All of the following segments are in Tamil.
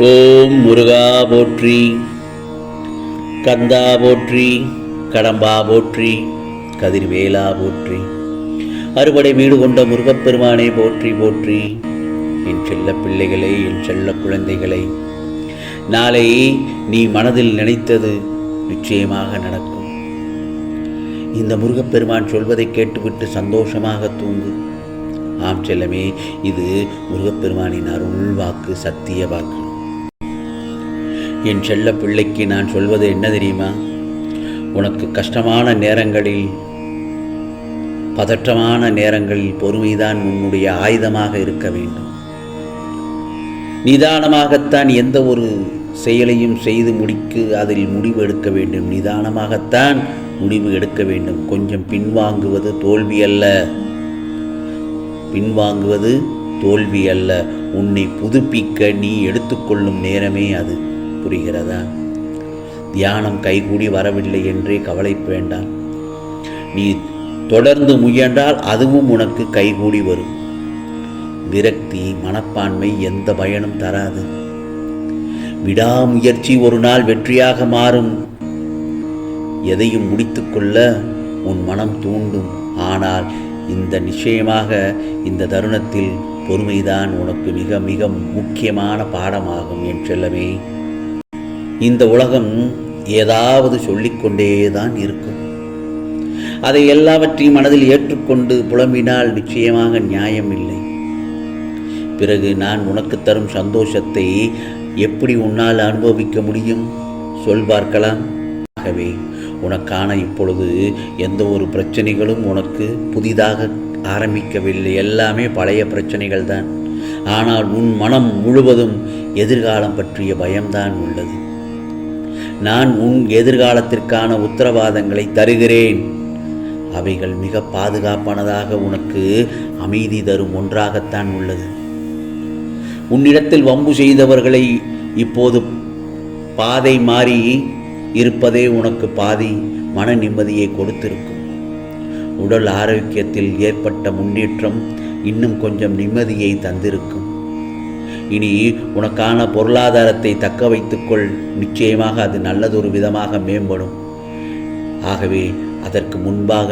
ஓம் முருகா போற்றி கந்தா போற்றி கடம்பா போற்றி கதிர்வேலா போற்றி அறுபடை வீடு கொண்ட முருகப்பெருமானை போற்றி போற்றி. என் செல்ல பிள்ளைகளை என் செல்ல குழந்தைகளை நாளை நீ மனதில் நினைத்தது நிச்சயமாக நடக்கும். இந்த முருகப்பெருமான் சொல்வதை கேட்டுவிட்டு சந்தோஷமாக தூங்கு. ஆம் செல்லமே இது முருகப்பெருமானின் அருள் வாக்கு சத்திய வாக்கு. என் செல்ல பிள்ளைக்கு நான் சொல்வது என்ன தெரியுமா? உனக்கு கஷ்டமான நேரங்களில் பதற்றமான நேரங்களில் பொறுமைதான் உன்னுடைய ஆயுதமாக இருக்க வேண்டும். நிதானமாகத்தான் எந்த ஒரு செயலையும் செய்து முடிக்கு அதில் முடிவு எடுக்க வேண்டும். நிதானமாகத்தான் முடிவு எடுக்க வேண்டும். கொஞ்சம் பின்வாங்குவது தோல்வி அல்ல. பின்வாங்குவது தோல்வி அல்ல. உன்னை புதுப்பிக்க நீ எடுத்துக்கொள்ளும் நேரமே அது. புரிகிறதா? தியானம் கைகூடி வரவில்லை என்றே கவலை வேண்டாம். நீ தொடர்ந்து முயன்றால் அதுவும் உனக்கு கைகூடி வரும். விரக்தி மனப்பான்மை எந்த பயனும் தராது. விடாமுயற்சி ஒரு நாள் வெற்றியாக மாறும். எதையும் முடித்துக்கொள்ள உன் மனம் தூண்டும். ஆனால் இந்த நிச்சயமாக இந்த தருணத்தில் பொறுமைதான் உனக்கு மிக மிக முக்கியமான பாடமாகும் என் செல்லமே. இந்த உலகம் ஏதாவது சொல்லிக்கொண்டே தான் இருக்கும். அதை எல்லாவற்றையும் மனதில் ஏற்றுக்கொண்டு புலம்பினால் நிச்சயமாக நியாயம் இல்லை. பிறகு நான் உனக்கு தரும் சந்தோஷத்தை எப்படி உன்னால் அனுபவிக்க முடியும்? சொல் பார்க்கலாம். ஆகவே உனக்கான இப்பொழுது எந்த ஒரு பிரச்சனைகளும் உனக்கு புதிதாக ஆரம்பிக்கவில்லை. எல்லாமே பழைய பிரச்சனைகள் தான் ஆனால் உன் மனம் முழுவதும் எதிர்காலம் பற்றிய பயம்தான் உள்ளது. நான் உன் எதிர்காலத்திற்கான உத்தரவாதங்களை தருகிறேன். அவைகள் மிக பாதுகாப்பானதாக உனக்கு அமைதி தரும் ஒன்றாகத்தான் உள்ளது. உன்னிடத்தில் வம்பு செய்தவர்களை இப்போது பாதை மாறி இருப்பதே உனக்கு பாதி மன நிம்மதியை கொடுத்திருக்கும். உடல் ஆரோக்கியத்தில் ஏற்பட்ட முன்னேற்றம் இன்னும் கொஞ்சம் நிம்மதியை தந்திருக்கும். இனி உனக்கான பொருளாதாரத்தை தக்க வைத்துக்கொள். நிச்சயமாக அது நல்லதொரு விதமாக மேம்படும். ஆகவே அதற்கு முன்பாக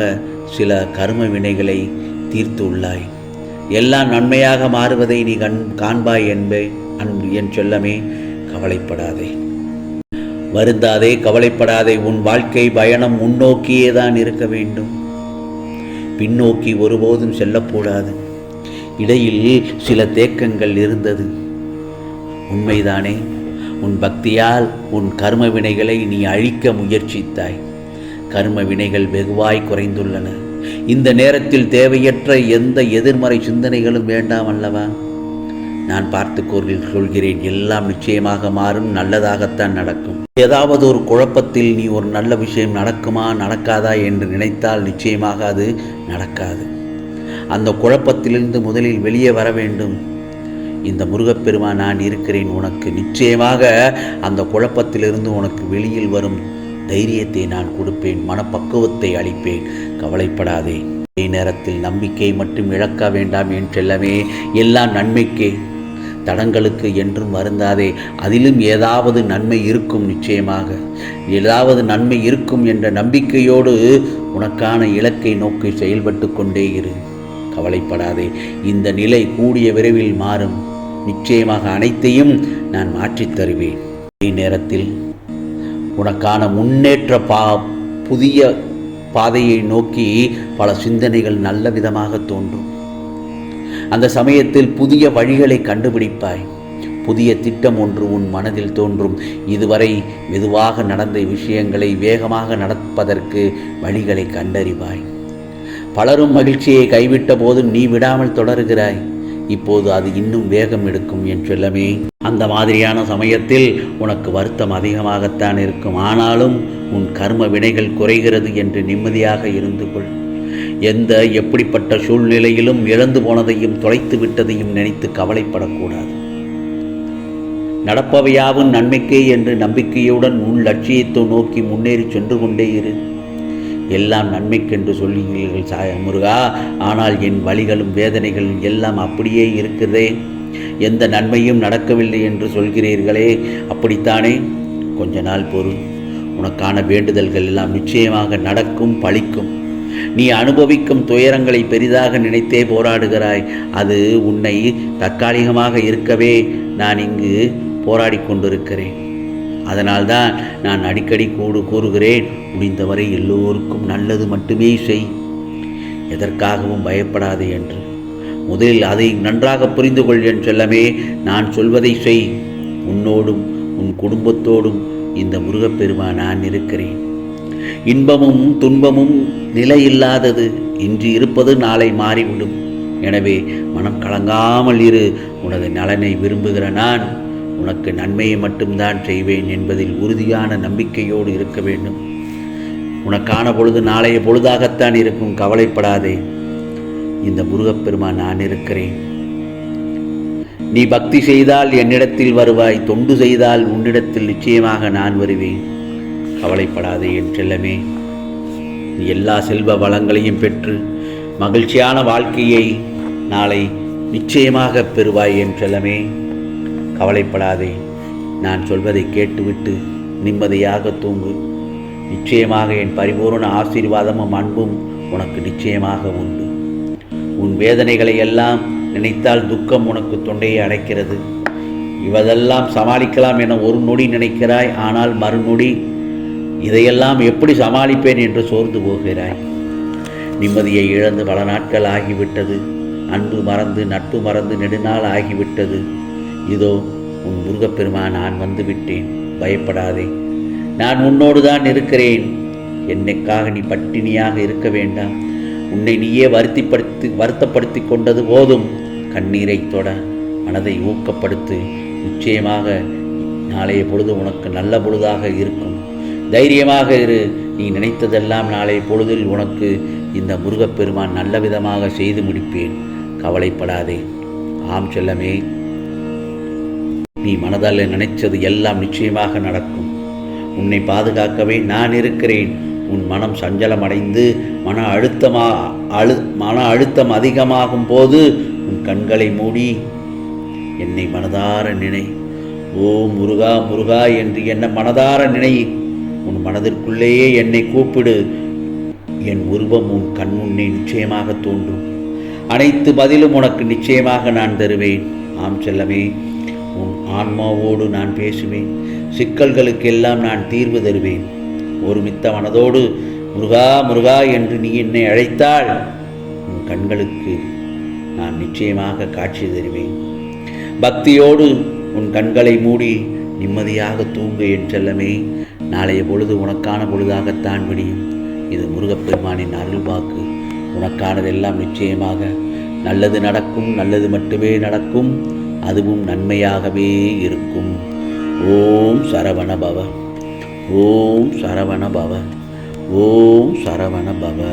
சில கர்ம வினைகளை தீர்த்து உள்ளாய். எல்லாம் நன்மையாக மாறுவதை நீ கண் காண்பாய் என்பே அன்பு என் செல்லமே கவலைப்படாதே. வருந்தாதே கவலைப்படாதே உன் வாழ்க்கை பயணம் முன்னோக்கியே தான் இருக்க வேண்டும். பின்னோக்கி ஒருபோதும் செல்லக்கூடாது. இடையில் சில தேக்கங்கள் இருந்தது. உண்மைதானே? உன் பக்தியால் உன் கர்ம வினைகளை நீ அழிக்க முயற்சித்தாய். கர்ம வினைகள் வெகுவாய் குறைந்துள்ளன. இந்த நேரத்தில் தேவையற்ற எந்த எதிர்மறை சிந்தனைகளும் வேண்டாம் அல்லவா? நான் பார்த்து சொல்கிறேன் எல்லாம் நிச்சயமாக மாறும் நல்லதாகத்தான் நடக்கும். ஏதாவது ஒரு குழப்பத்தில் நீ ஒரு நல்ல விஷயம் நடக்குமா நடக்காதா என்று நினைத்தால் நிச்சயமாக அது நடக்காது. அந்த குழப்பத்திலிருந்து முதலில் வெளியே வர வேண்டும். இந்த முருகப்பெருமான் நான் இருக்கிறேன் உனக்கு நிச்சயமாக அந்த குழப்பத்திலிருந்து உனக்கு வெளியில் வரும் தைரியத்தை நான் கொடுப்பேன் மனப்பக்குவத்தை அளிப்பேன். கவலைப்படாதே. அதே நேரத்தில் நம்பிக்கை மட்டும் இழக்க வேண்டாம் என்றெல்லாமே எல்லாம் நன்மைக்கே தடங்களுக்கு என்றும் வருந்தாதே. அதிலும் ஏதாவது நன்மை இருக்கும் நிச்சயமாக. ஏதாவது நன்மை இருக்கும் என்ற நம்பிக்கையோடு உனக்கான இலக்கை நோக்கி செயல்பட்டு கொண்டே இரு. கவலைப்படாதே. இந்த நிலை கூடிய விரைவில் மாறும். நிச்சயமாக அனைத்தையும் நான் மாற்றித் தருவேன். அதே நேரத்தில் உனக்கான முன்னேற்ற பா புதிய பாதையை நோக்கி பல சிந்தனைகள் நல்ல விதமாக தோன்றும். அந்த சமயத்தில் புதிய வழிகளை கண்டுபிடிப்பாய். புதிய திட்டம் ஒன்று உன் மனதில் தோன்றும். இதுவரை மெதுவாக நடந்த விஷயங்களை வேகமாக நடப்பதற்கு வழிகளை கண்டறிவாய். பலரும் மகிழ்ச்சியை கைவிட்ட போதும் நீ விடாமல் தொடர்கிறாய். இப்போது அது இன்னும் வேகம் எடுக்கும் என் செல்லமே. அந்த மாதிரியான சமயத்தில் உனக்கு வருத்தம் அதிகமாகத்தான் இருக்கும். ஆனாலும் உன் கர்ம வினைகள் குறைகிறது என்று நிம்மதியாக இருந்து கொள். எந்த எப்படிப்பட்ட சூழ்நிலையிலும் இழந்து போனதையும் தொலைத்து விட்டதையும் நினைத்து கவலைப்படக்கூடாது. நடப்பவையாவும் நன்மைக்கே என்று நம்பிக்கையுடன் உன் லட்சியத்தை நோக்கி முன்னேறி சென்று கொண்டே இரு. எல்லாம் நன்மைக்கென்று சொல்லுகிறீர்கள் சாய முருகா. ஆனால் என் வழிகளும் வேதனைகளும் எல்லாம் அப்படியே இருக்கிறதே. எந்த நன்மையும் நடக்கவில்லை என்று சொல்கிறீர்களே. அப்படித்தானே? கொஞ்ச நாள் பொருள் உனக்கான வேண்டுதல்கள் எல்லாம் நிச்சயமாக நடக்கும் பழிக்கும். நீ அனுபவிக்கும் துயரங்களை பெரிதாக நினைத்தே போராடுகிறாய். அது உன்னை தற்காலிகமாக இருக்கவே நான் இங்கு போராடி கொண்டிருக்கிறேன். அதனால்தான் நான் அடிக்கடி கூடு கூறுகிறேன். முடிந்தவரை எல்லோருக்கும் நல்லது மட்டுமே செய். எதற்காகவும் பயப்படாது என்று. முதலில் அதை நன்றாக புரிந்து கொள் என் செல்லமே நான் சொல்வதை செய். உன்னோடும் உன் குடும்பத்தோடும் இந்த முருகப்பெருமா நான் இருக்கிறேன். இன்பமும் துன்பமும் நிலையில்லாதது. இன்று இருப்பது நாளை மாறிவிடும். எனவே மனம் கலங்காமல் இரு. உனது நலனை விரும்புகிற நான் உனக்கு நன்மையை மட்டும்தான் செய்வேன் என்பதில் உறுதியான நம்பிக்கையோடு இருக்க வேண்டும். உனக்கான பொழுது நாளைய பொழுதாகத்தான் இருக்கும் கவலைப்படாதே. இந்த முருகப்பெருமான் நான் இருக்கிறேன். நீ பக்தி செய்தால் என்னிடத்தில் வருவாய் தொண்டு செய்தால் உன்னிடத்தில் நிச்சயமாக நான் வருவேன். கவலைப்படாதே என் செல்லமே. நீ எல்லா செல்வ வளங்களையும் பெற்று மகிழ்ச்சியான வாழ்க்கையை நாளை நிச்சயமாக பெறுவாய் என் செல்லமே. கவலைப்படாதே. நான் சொல்வதை கேட்டுவிட்டு நிம்மதியாக தூங்கு. நிச்சயமாக என் பரிபூர்ண ஆசீர்வாதமும் அன்பும் உனக்கு நிச்சயமாக உண்டு. உன் வேதனைகளை எல்லாம் நினைத்தால் துக்கம் உனக்கு தொண்டையை அடைக்கிறது. இவதெல்லாம் சமாளிக்கலாம் என ஒரு நொடி நினைக்கிறாய். ஆனால் மறுநொடி இதையெல்லாம் எப்படி சமாளிப்பேன் என்று சோர்ந்து போகிறாய். நிம்மதியை இழந்து பல நாட்கள் ஆகிவிட்டது. அன்பு மறந்து நட்பு மறந்து நெடுநாள் ஆகிவிட்டது. இதோ உன் முருகப்பெருமான் நான் வந்து விட்டேன் பயப்படாதே. நான் உன்னோடு தான் இருக்கிறேன். என்னைக்காக நீ பட்டினியாக இருக்க வேண்டாம். உன்னை நீயே வருத்திப்படுத்தி வருத்தப்படுத்தி கொண்டது போதும். கண்ணீரை தொட மனதை ஊக்கப்படுத்து. நிச்சயமாக நாளைய பொழுது உனக்கு நல்ல பொழுதாக இருக்கும். தைரியமாக இரு. நீ நினைத்ததெல்லாம் நாளைய பொழுதில் உனக்கு இந்த முருகப்பெருமான் நல்ல விதமாக செய்து முடிப்பேன். கவலைப்படாதே. ஆம் செல்லமே. நீ மனதால் நினைச்சது எல்லாம் நிச்சயமாக நடக்கும். உன்னை பாதுகாக்கவே நான் இருக்கிறேன். உன் மனம் சஞ்சலமடைந்து மன அழுத்தமாக அழு மன அழுத்தம் அதிகமாகும் போது உன் கண்களை மூடி என்னை மனதார நினை. ஓ முருகா முருகா என்று என்ன மனதார நினை. உன் மனதிற்குள்ளேயே என்னை கூப்பிடு. என் உருவம் உன் கண் நிச்சயமாக தோன்றும். அனைத்து பதிலும் உனக்கு நிச்சயமாக நான் தருவேன். ஆம் செல்லமே. ஆன்மாவோடு நான் பேசுவேன். சிக்கல்களுக்கெல்லாம் நான் தீர்வு தருவேன். ஒருமித்த மனதோடு முருகா முருகா என்று நீ என்னை அழைத்தால் உன் கண்களுக்கு நான் நிச்சயமாக காட்சி தருவேன். பக்தியோடு உன் கண்களை மூடி நிம்மதியாக தூங்கு என் செல்லமே. நாளைய பொழுது உனக்கான பொழுதாகத்தான் விடியும். இது முருகப்பெருமானின் அருள் வாக்கு. உனக்கானதெல்லாம் நிச்சயமாக. நல்லது நடக்கும் நல்லது மட்டுமே நடக்கும். அதுவும் நன்மையாகவே இருக்கும். ஓம் சரவண பவ. ஓம் சரவண பவ. ஓம் சரவண பவ.